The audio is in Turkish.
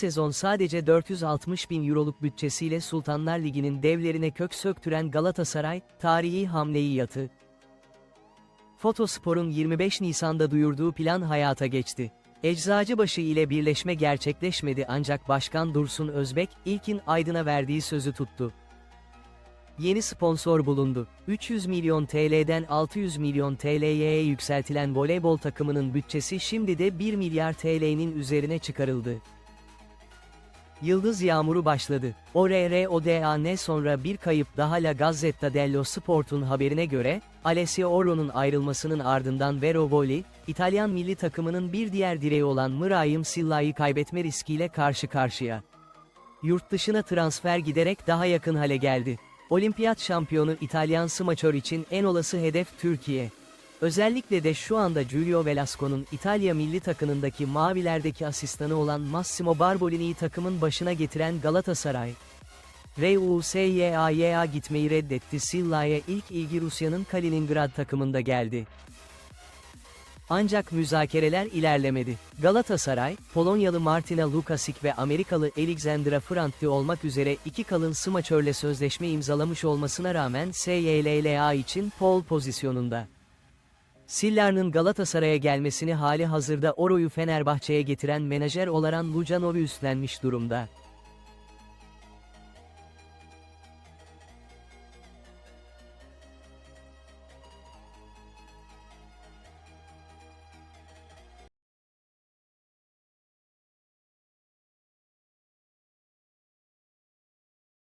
sezon sadece 460 bin euroluk bütçesiyle Sultanlar Ligi'nin devlerine kök söktüren Galatasaray, tarihi hamleyi yatı. Fotospor'un 25 Nisan'da duyurduğu plan hayata geçti. Eczacıbaşı ile birleşme gerçekleşmedi ancak Başkan Dursun Özbek, ilkin Aydın'a verdiği sözü tuttu. Yeni sponsor bulundu. 300 milyon TL'den 600 milyon TL'ye yükseltilen voleybol takımının bütçesi şimdi de 1 milyar TL'nin üzerine çıkarıldı. Yıldız yağmuru başladı. ORRODAN sonra bir kayıp daha La Gazzetta dello Sport'un haberine göre, Alessio Orro'nun ayrılmasının ardından Vero Voli, İtalyan milli takımının bir diğer direği olan Mırayım Silla'yı kaybetme riskiyle karşı karşıya. Yurt dışına transfer giderek daha yakın hale geldi. Olimpiyat şampiyonu İtalyan smaçör için en olası hedef Türkiye. Özellikle de şu anda Giulio Velasco'nun İtalya milli takımındaki mavilerdeki asistanı olan Massimo Barbolini'yi takımın başına getiren Galatasaray. RUSYA'ya gitmeyi reddetti Silla'ya ilk ilgi Rusya'nın Kaliningrad takımında geldi. Ancak müzakereler ilerlemedi. Galatasaray, Polonyalı Martina Lukasik ve Amerikalı Alexandra Frantli olmak üzere iki kalın smaçörle sözleşme imzalamış olmasına rağmen SYLLA için pol pozisyonunda. Sillar'ın Galatasaray'a gelmesini hali hazırda Oro'yu Fenerbahçe'ye getiren menajer olarak Lujanovi üstlenmiş durumda.